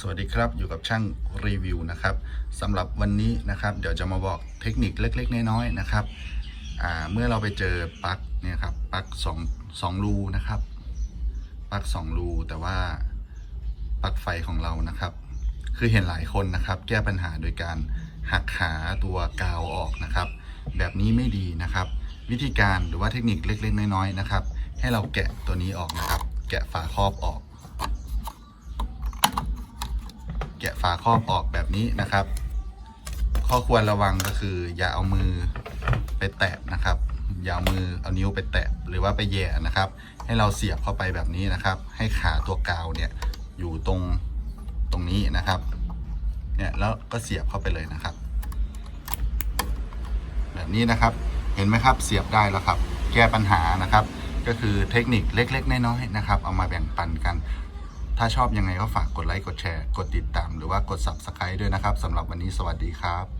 สวัสดีครับอยู่กับช่างรีวิวนะครับสำหรับวันนี้นะครับ เดี๋ยวจะมาบอกเทคนิคเล็กๆ น้อยๆนะครับเมื่อเราไปเจอปลั๊กเนี่ยครับปลั๊กสองสองรูนะครับปลั๊กสองรูแต่ว่าปลั๊กไฟของเรานะครับ คือเห็นหลายคนนะครับ แก้ปัญหาโดยการหักขาตัวกาวออกนะครับ แบบนี้ไม่ดีนะครับ วิธีการหรือว่าเทคนิคเล็กๆ น้อยๆนะครับ ให้เราแกะตัวนี้ออกนะครับ แกะฝาครอบออก แกะฝาครอบออกแบบนี้นะครับ ข้อควรระวังก็คือ อย่าเอามือไปแตะนะครับ อย่าเอามือเอานิ้วไปแตะหรือว่าไปแย่นะครับ ให้เราเสียบเข้าไปแบบนี้นะครับ ให้ขาตัวกาวเนี่ยอยู่ตรงตรงนี้นะครับ เนี่ยแล้วก็เสียบเข้าไปเลยนะครับ แบบนี้นะครับเห็นไหมครับเสียบได้แล้วครับ แก้ปัญหานะครับ ก็คือเทคนิคเล็ก ๆ น้อยๆนะครับ เอามาแบ่งปันกัน ถ้าชอบยังไงก็ฝากกดไลค์กดแชร์ กดติดตามหรือว่ากด Subscribe ด้วยนะครับสำหรับวันนี้สวัสดีครับ